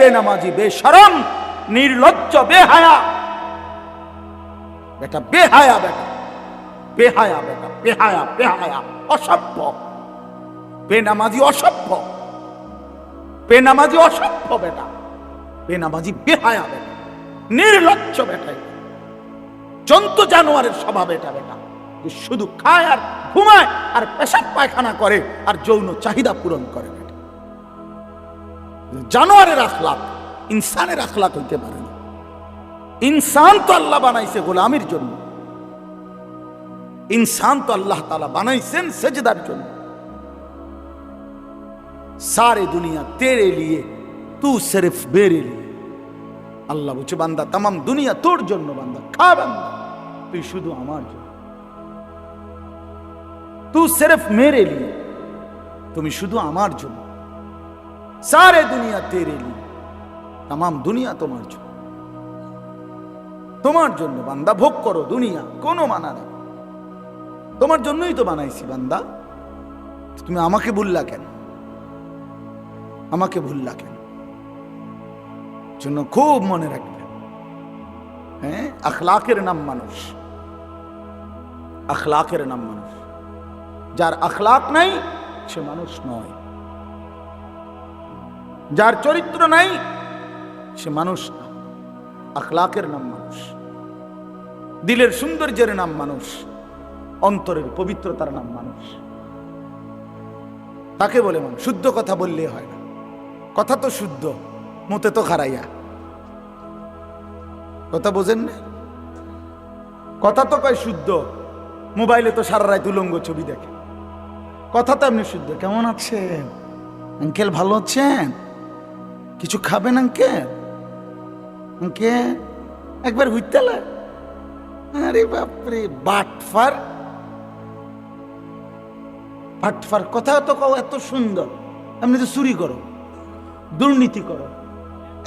বেনামাজি বেশরম, নির্লজ্জ, বেহায়া। বেটা বেহায়া বেটা বেহায়া বেটা, বেহায়া বেহায়া, অসভ্য। বেনামাজি অসভ্য। বেনামাজি অসভ্য বেটা, বেনামাজি বেহায়া বেটা, নির্লজ্জ বেটা জন্তু জানোয়ারের স্বভাব এটা বেটা শুধু খায় আর ঘুমায়, আর পেশাব পায়খানা করে, আর যৌন চাহিদা পূরণ করে। জানোয়ারের আখলাক, ইনসানের আখলাক হইতে পারে না। ইনসান তো আল্লাহ বানাইছে গোলামির জন্য। ইনসান তো আল্লাহ তালা বানাইছেন সেজদার জন্য। সারে দুনিয়া তেরে লিয়ে, তু সেরেফ বেড়ে লিয়ে। আল্লাহ বুঝে বান্দা তাম দুনিয়া তোর জন্য বান্দা, খা বান্দা, তুই শুধু আমার জন্য। তু সেরেফ মেরে লিয়ে, তুমি শুধু আমার জন্য। সারে দুনিয়া তেরে লিয়ে তামাম দুনিয়া তোমার জন্য তোমার জন্য বান্দা ভোগ করো দুনিয়া কোনো মানা নেই তোমার জন্যই তো বানাইছি বান্দা তুমি আমাকে বললা কেন আমাকে ভুললা কেন জন্য খুব মনে রাখবেন হ্যাঁ আখলাকের নাম মানুষ আখলাকের নাম মানুষ যার আখলাক নাই সে মানুষ নয় যার চরিত্র নাই, সে মানুষ না। আখলাকের নাম মানুষ। দিলের সৌন্দর্যের নাম মানুষ। অন্তরের পবিত্রতার নাম মানুষ। তাকে বলে মানুষ। শুদ্ধ কথা বললে হয় না। কথা তো শুদ্ধ, মতে তো খারাইয়া। কথা বোঝেন না? কথা তো কয় শুদ্ধ, মোবাইলে তো সারা রাত উলঙ্গ ছবি দেখে। কথা তো এমনি শুদ্ধ। কেমন আছেন? আঙ্কেল ভালো আছেন? কিছু খাবেন আঙ্কেল আঙ্কেল একবার হুইতালে আরে বাপরে, বাটফার। বাটফার কথা তো কও এত সুন্দর। এমনি তো চুরি করো, দুর্নীতি করো।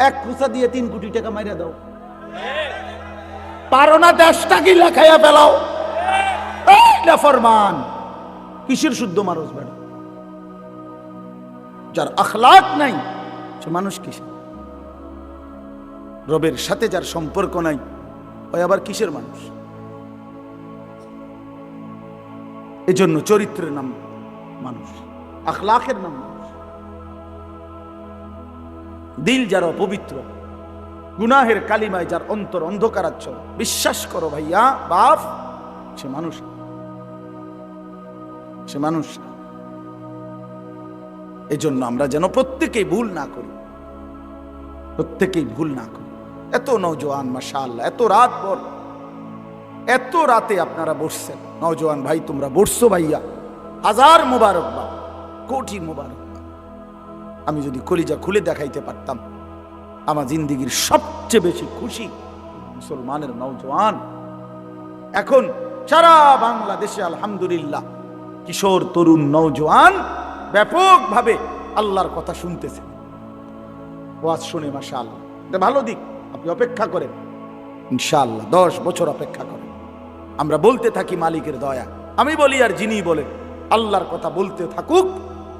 এক খুসা দিয়ে তিন কোটি টাকা মাইরা দাও। পারো না দেশটা কি লেখাইয়া ফেলাও। এই নাফরমান কিসের শুদ্ধ মানুষ বেড়া যার আখলাক নাই মানুষ কিসের রবের সাথে যার সম্পর্ক নাই, ওই আবার কিসের মানুষ? এজন্য চরিত্রের নাম মানুষ আখলাকের নাম মানুষ। দিল যার অপবিত্র, গুনাহের কালিমায় যার অন্তর অন্ধকারাচ্ছ বিশ্বাস করো ভাইয়া, বাপ, সে মানুষ সে মানুষ না। এজন্য আমরা যেন প্রত্যেকেই ভুল না করি। প্রত্যেকেই ভুল না করি। এত নৌজওয়ান মাশাআল্লাহ, এত রাত পর, এত রাতে আপনারা বসছেন। নওজোয়ান ভাই, তোমরা বসছো ভাইয়া। হাজার মোবারকবাদ কোটি মোবারকবাদ আমি যদি কলিজা খুলে দেখাইতে পারতাম, আমার জিন্দিগির সবচেয়ে বেশি খুশি মুসলমানের নওজোয়ান। এখন সারা বাংলাদেশে আলহামদুলিল্লাহ, কিশোর, তরুণ, নওজোয়ান ব্যাপকভাবে আল্লাহর কথা শুনতেছে ওয়াজ শুনে মাসা আল্লাহ এটা ভালো দিক আপনি অপেক্ষা করেন। ইনশাআল্লাহ দশ বছর অপেক্ষা করেন। আমরা বলতে থাকি মালিকের দয়া। আমি বলি আর যিনি বলেন আল্লাহর কথা বলতে থাকুক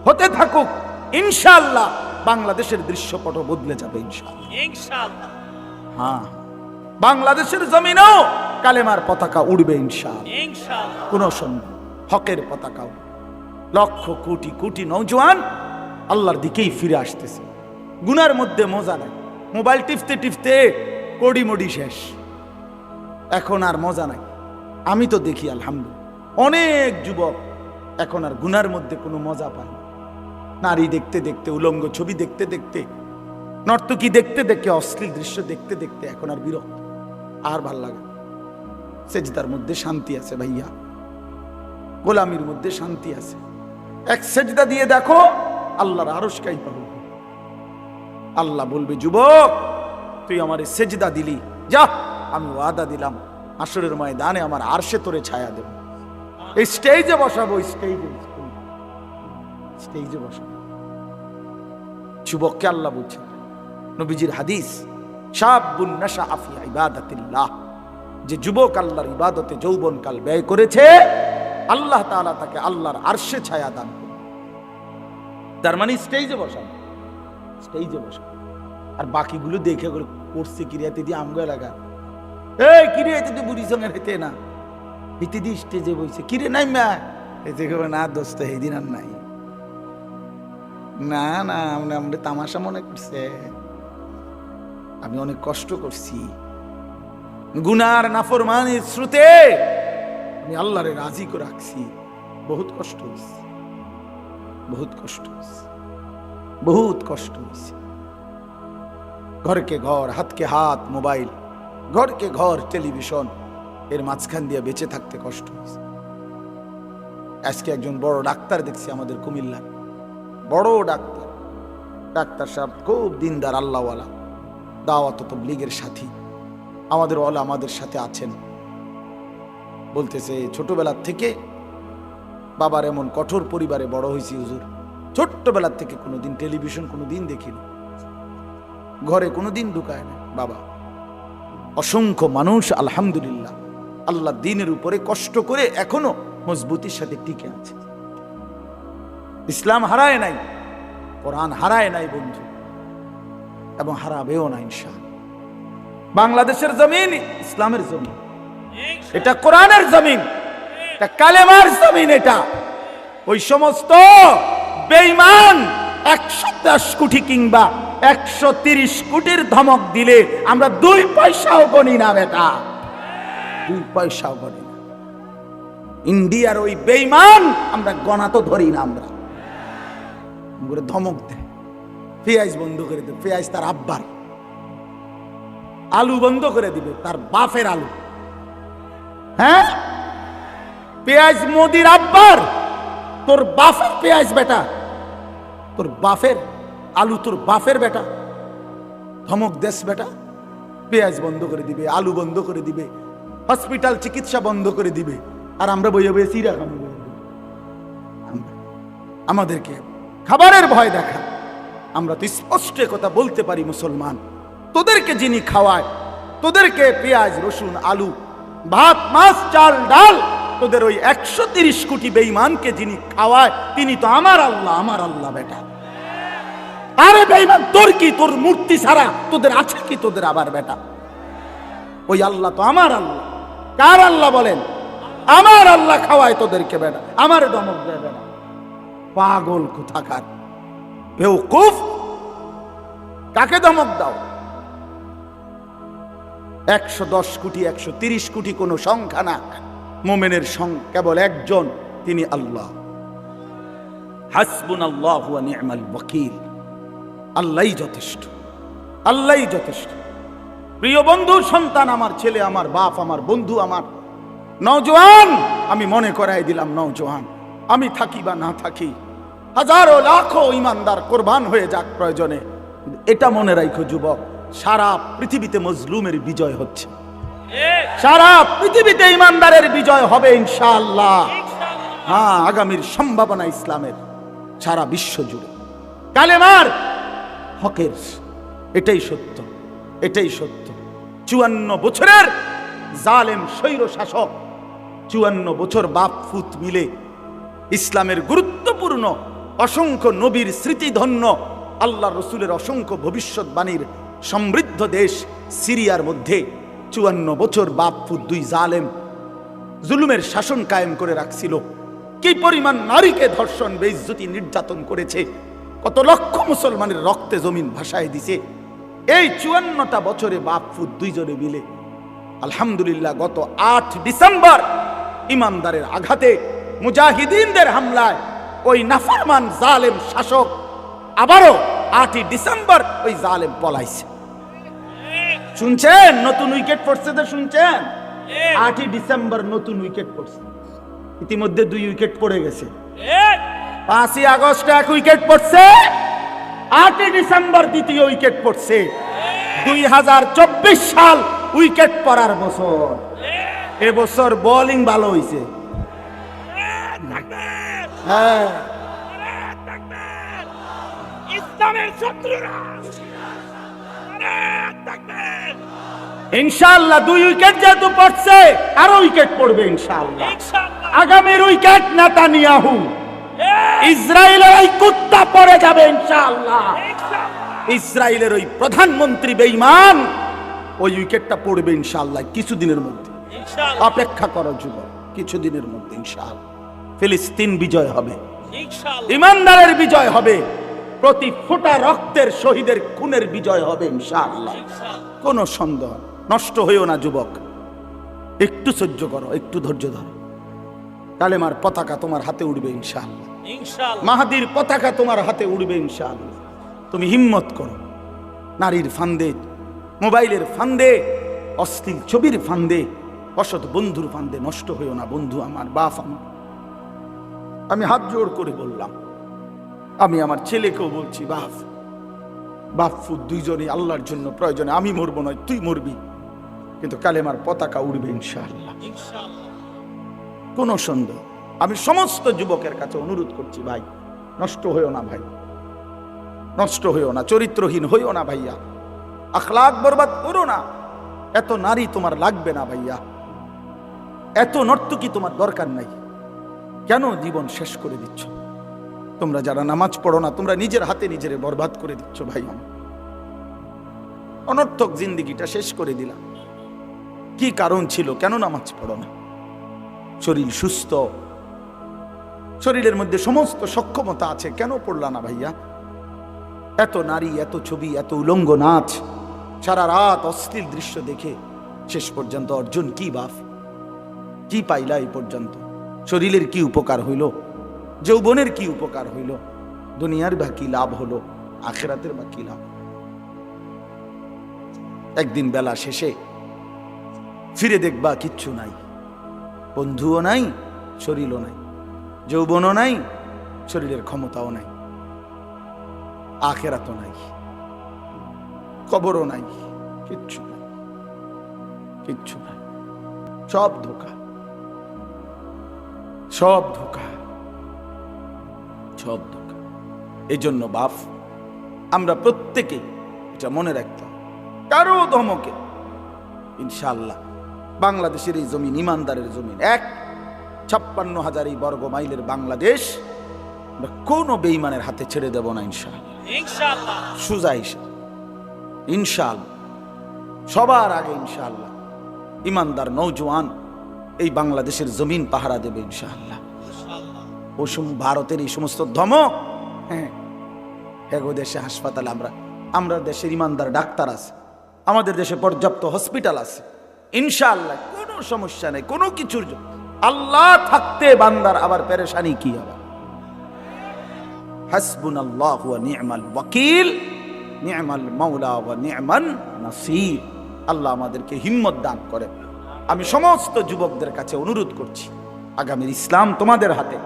হতে থাকুক ইনশাআল্লাহ বাংলাদেশের দৃশ্যপট বদলে যাবে ইনশাআল্লাহ। হ্যাঁ বাংলাদেশের জমিনেও কালেমার পতাকা উড়বে ইনশাআল্লাহ। কোনো সন্দেহ হকের পতাকা উড়বে। লক্ষ কোটি কোটি নৌজওয়ান আল্লাহর দিকেই ফিরে আসতেছে। গুনার মধ্যে মজা নাই। মোবাইল টিপতে টিপতে কড়ি মডি শেষ। এখন আর মজা নাই। আমি তো দেখি, আলহামদুলিল্লাহ। অনেক যুবক এখন আর গুনার মধ্যে কোনো মজা পায় না। নারী দেখতে দেখতে, উলঙ্গ ছবি দেখতে দেখতে, নর্তকী দেখতে দেখতে অশ্লীল দৃশ্য দেখতে দেখতে এখন আর বিরক্ত। আর ভালো লাগে সেজদার মধ্যে শান্তি আছে ভাইয়া। গোলামির মধ্যে শান্তি আছে। এক সেজদা দিয়ে দেখো, আল্লাহর আরস কাই আল্লাহ বলবে, যুবক, তুই আমার সেজদা দিলি। যা, আমি ওয়াদা দিলাম। আসরের ময়দানে আমার আরশে তোরে ছায়া দেব। এই স্টেজে বসাবো স্টেজে স্টেজে বসাবো। যুবককে আল্লাহ বলছে নবীজির হাদিস শাবুন নাশা আফি ইবাদাতিল্লাহ। যে যুবক আল্লাহর ইবাদতে যৌবনকাল ব্যয় করেছে আল্লাহ তাআলা তাকে আল্লাহর আরশে ছায়া দান করবে তার মানে স্টেজে বসাবো স্টেজে বসাবো আর বাকিগুলো দেখে করে করছে কিরিয়াতে দিয়ে আমগো এলাকা। এই কিরিয়াতে দিয়ে বুড়ি সঙ্গে হেতে না। হেতে দিয়ে স্টেজে বইছে। কিরে নাই মা এতে করে না দোস্ত এই দিন আর নাই। না না আমরা আমরা তামাশা মনে করছে। আমি অনেক কষ্ট করছি। গুনার নাফরমানের শ্রুতে আমি আল্লাহরে রাজি করে রাখছি। বহুত কষ্ট হয়েছে। বহুত কষ্ট হয়েছে। বহুত কষ্ট হয়েছে। ঘরকে ঘর, হাতকে হাত, মোবাইল, ঘরকে ঘর, টেলিভিশন, এর মাঝখান দিয়ে বেঁচে থাকতে কষ্ট হয়েছে। আজকে একজন বড় ডাক্তার দেখছি আমাদের কুমিল্লা বড় ডাক্তার। ডাক্তার সাহেব খুব দিনদার, আল্লাহওয়ালা। দাওয়াত তবলিগের সাথী। আমাদের ওয়ালা আমাদের সাথে আছেন। বলতেছে ছোটবেলার থেকে বাবার এমন কঠোর পরিবারে বড় হয়েছি হুজুর। ছোট্টবেলার থেকে কোনোদিন টেলিভিশন কোনোদিন দেখিনি। ঘরে কোনোদিন ঢুকায় না বাবা। অসংখ্য মানুষ, আলহামদুলিল্লাহ, আল্লাহ দিনের উপরে কষ্ট করে এখনও মজবুতির সাথে টিকে আছে। ইসলাম হারায় নাই, কোরআন হারায় নাই বন্ধু, এবং হারাবেও না ইনশাল বাংলাদেশের জমিন ইসলামের জমিন। এটা কোরআনের জমিন। এটা কালেমার জমিন এটা। ওই সমস্ত বেঈমান একশো দশ কোটি কিংবা একশো তিরিশ কোটির ধমক দিলে আমরা দুই পয়সাও গনি না বেটা। দুই পয়সাও গনি না। ইন্ডিয়ার ওই বেঈমান আমরা গণা তো ধরি না আমরা। ধমক দেয় পেঁয়াজ বন্ধ করে দেবে পেঁয়াজ তার আব্বার। আলু বন্ধ করে দিবে, তার বাফের আলু। হ্যাঁ? পেঁয়াজ মোদির আব্বার? তোর বাফের পেঁয়াজ বেটা। তোর বাফের আলু তোর বাফের বেটা। ধমক দেশ বেটা। পেঁয়াজ বন্ধ করে দিবে, আলু বন্ধ করে দিবে, হসপিটাল চিকিৎসা বন্ধ করে দিবে, আর আমরা বইয়ে বইয়ে সিরা খাব আমাদেরকে খাবারের ভয় দেখা। আমরা তো স্পষ্ট কথা বলতে পারি মুসলমান। তোদেরকে যিনি খাওয়ায়, তোদেরকে পেঁয়াজ, রসুন, আলু ভাত, মাছ, চাল, ডাল, তোদের ওই একশো তিরিশ কোটি বেঈমানকে যিনি খাওয়ায়, তিনি তো আমার আল্লাহ আমার আল্লাহ বেটা। আরে বেঈমান, তোর কি তোর মূর্তি ছাড়া তোদের আছে কি তোদের আবার বেটা? ওই আল্লাহ তো আমার আল্লাহ। কার আল্লাহ বলেন? আমার আল্লাহ খাওয়ায় তোদেরকে বেটা। আমার দমক দেয় বেটা। পাগল কোথাকার? বেউকুফ? কাকে দমক দাও? একশো দশ কোটি, একশো তিরিশ কোটি কোনো সংখ্যা না। মোমেনের সং কেবল একজন, তিনি আল্লাহ। হাসবুন আল্লাহ নি'মাল ওয়াকিল। আল্লাহই যথেষ্ট আল্লাহই যথেষ্ট। প্রিয় বন্ধু, সন্তান আমার, ছেলে আমার, বাপ আমার, বন্ধু আমার, নওজোয়ান, আমি মনে করাই দিলাম নওজোয়ান, আমি থাকি বা না থাকি, হাজারো লাখো ইমানদার কোরবান হয়ে যাক প্রয়োজনে। এটা মনে রাখো যুবক সারা পৃথিবীতে মজলুমের বিজয় হচ্ছে। সারা পৃথিবীতে ইমানদারের বিজয় হবে ইনশাআল্লাহ। হ্যাঁ আগামীর সম্ভাবনা ইসলামের সারা বিশ্ব জুড়ে। কালেমার হকের, এটাই সত্য এটাই সত্য। চুয়ান্ন বছরের জালেম স্বৈর শাসক চুয়ান্ন বছর বাপ ফুত মিলে ইসলামের গুরুত্বপূর্ণ, অসংখ্য নবীর স্মৃতিধন্য, আল্লাহ রসুলের অসংখ্য ভবিষ্যৎবাণীর সমৃদ্ধ দেশ সিরিয়ার মধ্যে চুয়ান্ন বছর বাপ ফুত দুই জালেম জুলুমের শাসন কায়েম করে রাখছিল। কি পরিমাণ নারীকে ধর্ষণ, বেইজ্জতি নির্যাতন করেছে, কত লক্ষ মুসলমানের রক্তে জমিন ভাসায় দিছে। এই চুয়ান্নটা বছরে বাপ ফুত দুইজনে মিলে আলহামদুলিল্লাহ গত আট ডিসেম্বর ইমানদারের আঘাতে মুজাহিদিনদের হামলায় ওই নাফরমান জালেম শাসক আবারও আটই ডিসেম্বর ওই জালেম পলাইছে। শুনছেন? নতুন উইকেট পড়ছে তো শুনছেন? আটই ডিসেম্বর নতুন উইকেট পড়ছে। ইতিমধ্যে দুই উইকেট পড়ে গেছে। পাঁচই আগস্ট এক উইকেট পড়ছে। আটই ডিসেম্বর দ্বিতীয় উইকেট পড়ছে। দুই হাজার চব্বিশ সাল উইকেট পড়ার বছর। এবছর বোলিং ভালো হয়েছে হ্যাঁ। ইসলামের শত্রুরা। ইনশাআল্লাহ দুই উইকেট যেহেতু পড়ছে আরও উইকেট পড়বে ইনশাআল্লাহ। ইনশাআল্লাহ। আগামীর উইকেট নেতানিয়াহু। ইসরায়েলের এই কুত্তা পড়ে যাবে ইনশাআল্লাহ। ইসরায়েলের ওই প্রধানমন্ত্রী বেঈমান ওই উইকেটটা পড়বে ইনশাআল্লাহ কিছুদিনের মধ্যে। অপেক্ষা করো যুবক কিছুদিনের মধ্যে ইনশাআল্লাহ। ফিলিস্তিন বিজয় হবে। ইমানদারের বিজয় হবে। প্রতি ফোটা রক্তের শহীদের খুনের বিজয় হবে ইনশাআল্লাহ। কোনো সন্দেহ নষ্ট হইও না যুবক। একটু সহ্য করো একটু ধৈর্য ধরো। কালেমার পতাকা তোমার হাতে উঠবে ইনশাআল্লাহ। ইনশাআল্লাহ। মাহাদির পতাকা তোমার হাতে উড়বে ইনশাআল্লাহ। তুমি হিম্মত করো। নারীর ফান্দে মোবাইলের ফান্দে অশ্লীল ছবির ফান্দে অসৎ বন্ধুর ফান্দে নষ্ট হইও না বন্ধু আমার বাপ আমার। আমি হাত জোড় করে বললাম আমি আমার ছেলেকেও বলছি বাপ বাপু দুইজনে আল্লাহর জন্য প্রয়োজনে আমি মরবো নয় তুই মরবি। কিন্তু কালেমার পতাকা উড়বে ইনশাআল্লাহ। ইনশাআল্লাহ। কোনো সন্দেহ। আমি সমস্ত যুবকের কাছে অনুরোধ করছি ভাই নষ্ট হইও না ভাই। নষ্ট হইও না চরিত্রহীন হইও না ভাইয়া। আখলাক বরবাদ করো না। এত নারী তোমার লাগবে না ভাইয়া। এত নর্তকী তোমার দরকার নাই। কেন জীবন শেষ করে দিচ্ছ? তোমরা যারা নামাজ পড়ো না, তোমরা নিজের হাতে নিজের বরবাদ করে দিচ্ছ ভাই। অনর্থক জিন্দিগিটা শেষ করে দিলাম। কি কারণ ছিল? কেন নামাজ পড়ো না? শরীর সুস্থ। শরীরের মধ্যে সমস্ত সক্ষমতা আছে, কেন পড়লা না ভাইয়া? এত নারী, এত ছবি, এত উলঙ্গ নাচ, সারা রাত অশ্লীল দৃশ্য দেখে শেষ পর্যন্ত অর্জুন কি বাফ? কি পাইলা এই পর্যন্ত? শরীরের কি উপকার হইল? যৌবনের কি উপকার হইল? দুনিয়ার বা কি লাভ হলো, আখেরাতের বা কি লাভ। একদিন বেলা শেষে ফিরে দেখবা কিচ্ছু নাই। বন্ধুও নাই, শরীরও নাই। যৌবনও নাই, শরীরের ক্ষমতাও নাই। আখেরাতও নাই। কবরও নাই। কিচ্ছু নাই। কিচ্ছু নাই। সব ধোকা। সব ধোকা। সব ধোকা এই জন্য বাপ আমরা প্রত্যেকে এটা মনে রাখতাম কারও ধমকে ইনশাল্লাহ বাংলাদেশের এই জমিন ইমানদারের জমিন এক ছাপ্পান্ন হাজার এই বর্গ মাইলের বাংলাদেশ আমরা কোনো বেইমানের হাতে ছেড়ে দেব না ইনশাআল্লাহ। ইনশাআল্লাহ। সুজা হিসেবে ইনশাআল্লাহ। সবার আগে ইনশাআল্লাহ ইমানদার নৌজওয়ান এই বাংলাদেশের জমিন পাহারা দেবে ইনশাআল্লাহ। ও ভারতের এই সমস্ত ধমক হ্যাঁ এগো দেশে হাসপাতাল আমরা আমরা দেশের ইমানদার ডাক্তার আছে, আমাদের দেশে পর্যাপ্ত হসপিটাল আছে, ইনশাআল্লাহ কোনো সমস্যা নেই, কোনো কিছুর আল্লাহ থাকতে বান্দার আবার পেরেশানি কি আবার হাসবুন আল্লাহ মাওলা ওয়া নি'মান নাসির। আল্লাহ আমাদেরকে হিম্মত দান করে আমি সমস্ত যুবকদের কাছে অনুরোধ করছি, আগামীর ইসলাম তোমাদের হাতে।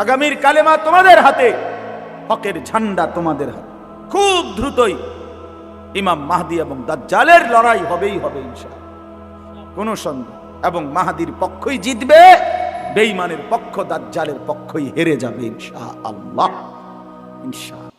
আগামীর কালেমা তোমাদের হাতে, হকের ঝান্ডা তোমাদের হাতে। খুব দ্রুতই ইমাম মাহাদি এবং দাজ্জালের লড়াই হবেই হবে ইনশা কোনো সন্দেহ এবং মাহাদির পক্ষই জিতবে, বেঈমানের পক্ষ দাজ্জালের পক্ষই হেরে যাবে ইনশা আল্লাহ ইনশা